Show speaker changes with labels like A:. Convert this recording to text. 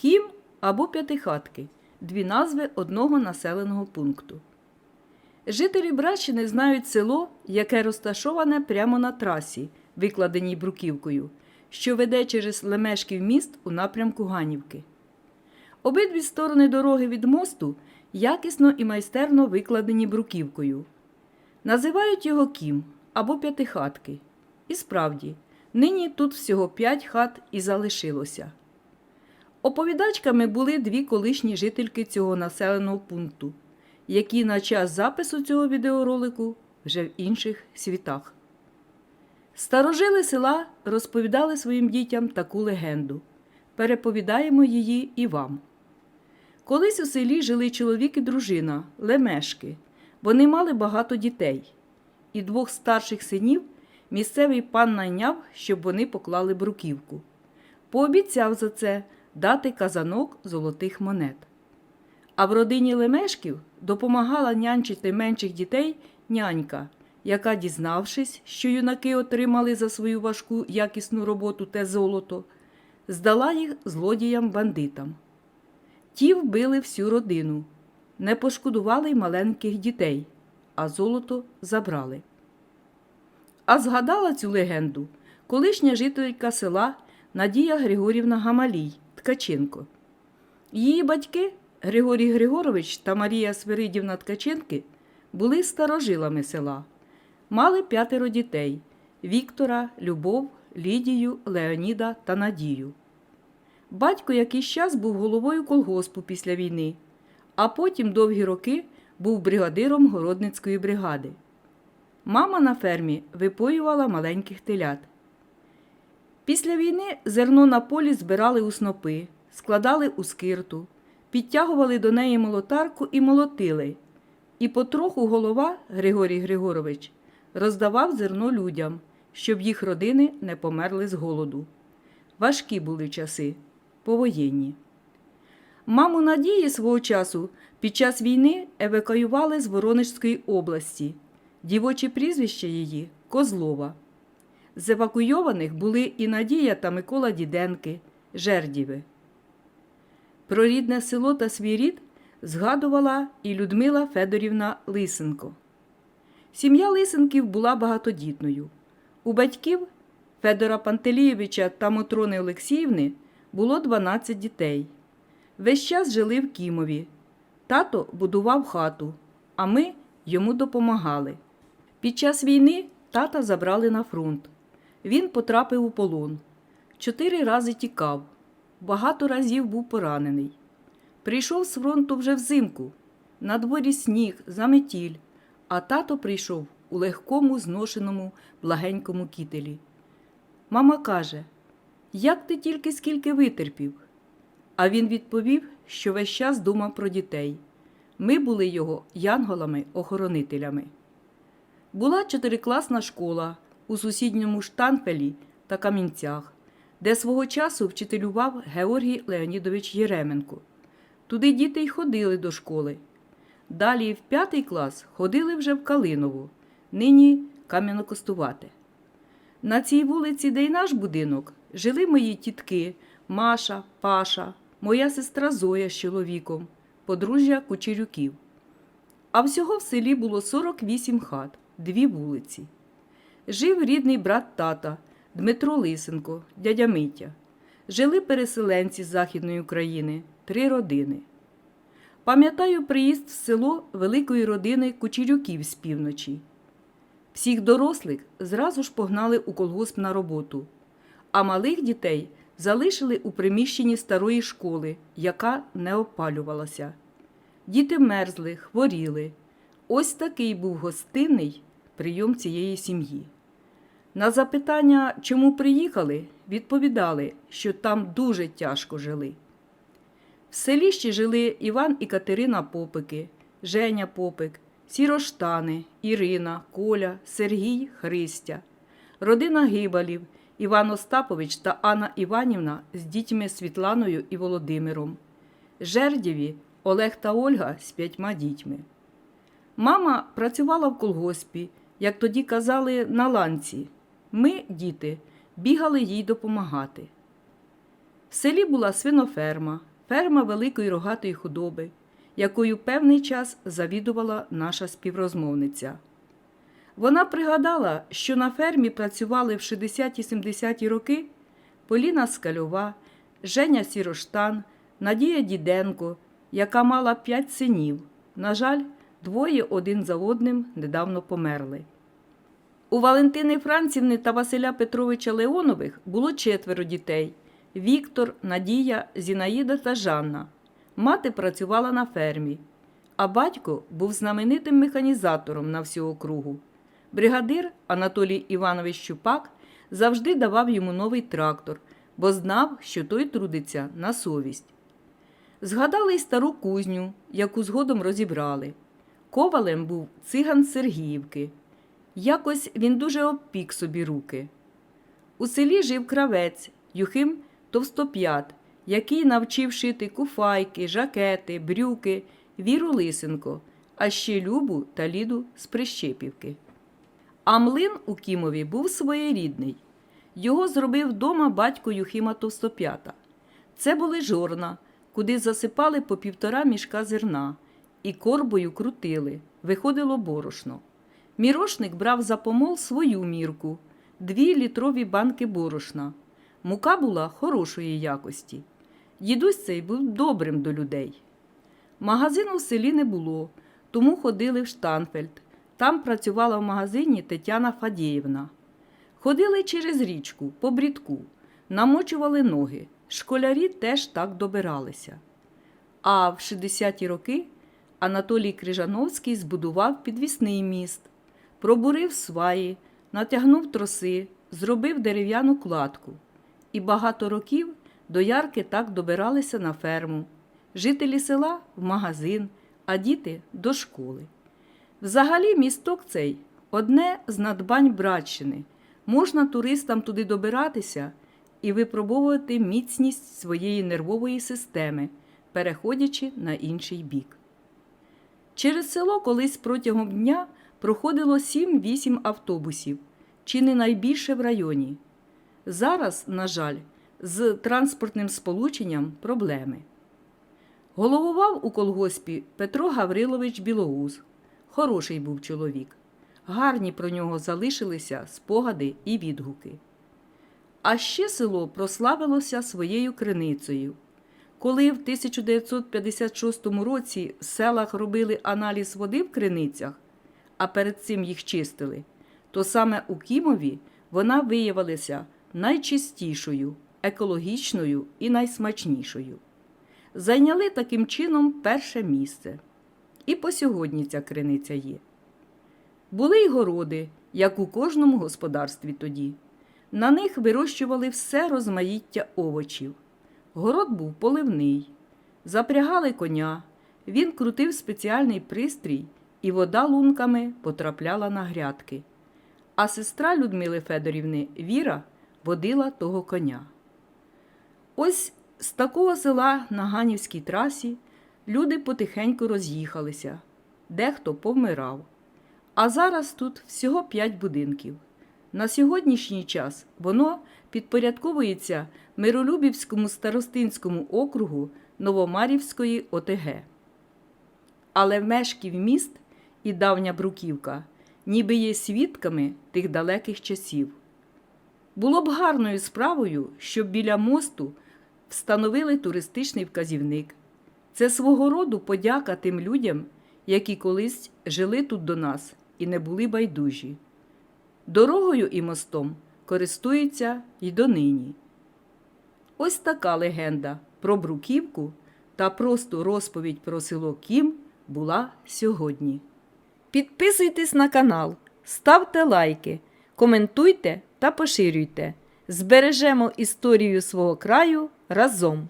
A: Кім або П'ятихатки дві назви одного населеного пункту. Жителі Братщини знають село, яке розташоване прямо на трасі, викладеній бруківкою, що веде через Лемешків міст у напрямку Ганівки. Обидві сторони дороги від мосту якісно і майстерно викладені бруківкою. Називають його Кім або П'ятихатки. І справді, нині тут всього п'ять хат і залишилося. Оповідачками були дві колишні жительки цього населеного пункту, які на час запису цього відеоролику вже в інших світах. Старожили села розповідали своїм дітям таку легенду. Переповідаємо її і вам. Колись у селі жили чоловік і дружина, лемешки. Вони мали багато дітей. І двох старших синів місцевий пан найняв, щоб вони поклали бруківку. Пообіцяв за це дати казанок золотих монет. А в родині Лемешків допомагала нянчити менших дітей нянька, яка, дізнавшись, що юнаки отримали за свою важку якісну роботу те золото, здала їх злодіям-бандитам. Ті вбили всю родину, не пошкодували й маленьких дітей, а золото забрали. А згадала цю легенду колишня жителька села Надія Григорівна Гамалій Ткаченко. Її батьки Григорій Григорович та Марія Свиридівна Ткаченки були старожилами села, мали п'ятеро дітей Віктора, Любов, Лідію, Леоніда та Надію. Батько якийсь час був головою колгоспу після війни, а потім довгі роки був бригадиром городницької бригади. Мама на фермі випоювала маленьких телят. Після війни зерно на полі збирали у снопи, складали у скирту, підтягували до неї молотарку і молотили. І потроху голова Григорій Григорович роздавав зерно людям, щоб їх родини не померли з голоду. Важкі були часи, повоєнні. Маму Надії свого часу під час війни евакуювали з Воронежської області. Дівоче прізвище її Козлова. З евакуйованих були і Надія та Микола Діденки, Жердіви. Про рідне село та свій рід згадувала і Людмила Федорівна Лисенко. Сім'я Лисенків була багатодітною. У батьків Федора Пантелійовича та Мотрони Олексіївни було 12 дітей. Весь час жили в Кімові. Тато будував хату, а ми йому допомагали. Під час війни тата забрали на фронт. Він потрапив у полон. Чотири рази тікав, багато разів був поранений. Прийшов з фронту вже взимку. На дворі сніг, заметіль, а тато прийшов у легкому, зношеному, благенькому кітелі. Мама каже: Як ти тільки скільки витерпів? А він відповів, що весь час думав про дітей. Ми були його янголами-охоронителями. Була чотирикласна школа у сусідньому Штанфелі та Камінцях, де свого часу вчителював Георгій Леонідович Єременко. Туди діти й ходили до школи. Далі в п'ятий клас ходили вже в Калинову, нині Кам'янокостувате. На цій вулиці, де й наш будинок, жили мої тітки Маша, Паша, моя сестра Зоя з чоловіком, подружжя Кучерюків. А всього в селі було 48 хат, дві вулиці. Жив рідний брат тата Дмитро Лисенко, дядя Митя. Жили переселенці з Західної України, три родини. Пам'ятаю приїзд в село великої родини Кучерюків з півночі. Всіх дорослих зразу ж погнали у колгосп на роботу, а малих дітей залишили у приміщенні старої школи, яка не опалювалася. Діти мерзли, хворіли. Ось такий був гостинний прийом цієї сім'ї. На запитання, чому приїхали, відповідали, що там дуже тяжко жили. В селі ще жили Іван і Катерина Попики, Женя Попик, Сіроштани, Ірина, Коля, Сергій, Христя, родина Гибалів, Іван Остапович та Анна Іванівна з дітьми Світланою і Володимиром, Жердєві Олег та Ольга з п'ятьма дітьми. Мама працювала в колгоспі, як тоді казали, на ланці. Ми, діти, бігали їй допомагати. В селі була свиноферма, ферма великої рогатої худоби, якою певний час завідувала наша співрозмовниця. Вона пригадала, що на фермі працювали в 60-70-ті роки Поліна Скальова, Женя Сіроштан, Надія Діденко, яка мала п'ять синів. На жаль, двоє один за одним недавно померли. У Валентини Францівни та Василя Петровича Леонових було четверо дітей Віктор, Надія, Зінаїда та Жанна. Мати працювала на фермі, а батько був знаменитим механізатором на всю округу. Бригадир Анатолій Іванович Щупак завжди давав йому новий трактор, бо знав, що той трудиться на совість. Згадали й стару кузню, яку згодом розібрали. Ковалем був циган Сергіївки. Якось він дуже обпік собі руки. У селі жив кравець Юхим Товстоп'ят, який навчив шити куфайки, жакети, брюки, Віру Лисенко, а ще Любу та Ліду з Прищепівки. А млин у Кімові був своєрідний. Його зробив вдома батько Юхима Товстоп'ята. Це були жорна, куди засипали по півтора мішка зерна, і корбою крутили, виходило борошно. Мірошник брав за помол свою мірку дві літрові банки борошна. Мука була хорошої якості. Дідусь цей був добрим до людей. Магазину в селі не було, тому ходили в Штанфельд. Там працювала в магазині Тетяна Фадіївна. Ходили через річку, по брідку, намочували ноги. Школярі теж так добиралися. А в 60-ті роки Анатолій Крижановський збудував підвісний міст, пробурив сваї, натягнув троси, зробив дерев'яну кладку. І багато років доярки так добиралися на ферму, жителі села в магазин, а діти до школи. Взагалі, місток цей одне з надбань Братщини. Можна туристам туди добиратися і випробовувати міцність своєї нервової системи, переходячи на інший бік. Через село колись протягом дня проходило 7-8 автобусів, чи не найбільше в районі. Зараз, на жаль, з транспортним сполученням проблеми. Головував у колгоспі Петро Гаврилович Білоуз. Хороший був чоловік. Гарні про нього залишилися спогади і відгуки. А ще село прославилося своєю криницею. Коли в 1956 році в селах робили аналіз води в криницях, а перед цим їх чистили, то саме у Кімові вона виявилася найчистішою, екологічною і найсмачнішою. Зайняли таким чином перше місце. І по сьогодні ця криниця є. Були й городи, як у кожному господарстві тоді. На них вирощували все розмаїття овочів. Город був поливний. Запрягали коня, він крутив спеціальний пристрій, і вода лунками потрапляла на грядки. А сестра Людмили Федорівни Віра водила того коня. Ось з такого села на Ганівській трасі люди потихеньку роз'їхалися, дехто повмирав. А зараз тут всього п'ять будинків. На сьогоднішній час воно підпорядковується Миролюбівському старостинському округу Новомарівської ОТГ. Але мешків міст і давня Бруківка ніби є свідками тих далеких часів. Було б гарною справою, щоб біля мосту встановили туристичний вказівник. Це свого роду подяка тим людям, які колись жили тут до нас і не були байдужі. Дорогою і мостом користуються й донині. Ось така легенда про Бруківку та просто розповідь про село Кім була сьогодні. Підписуйтесь на канал, ставте лайки, коментуйте та поширюйте. Збережемо історію свого краю разом!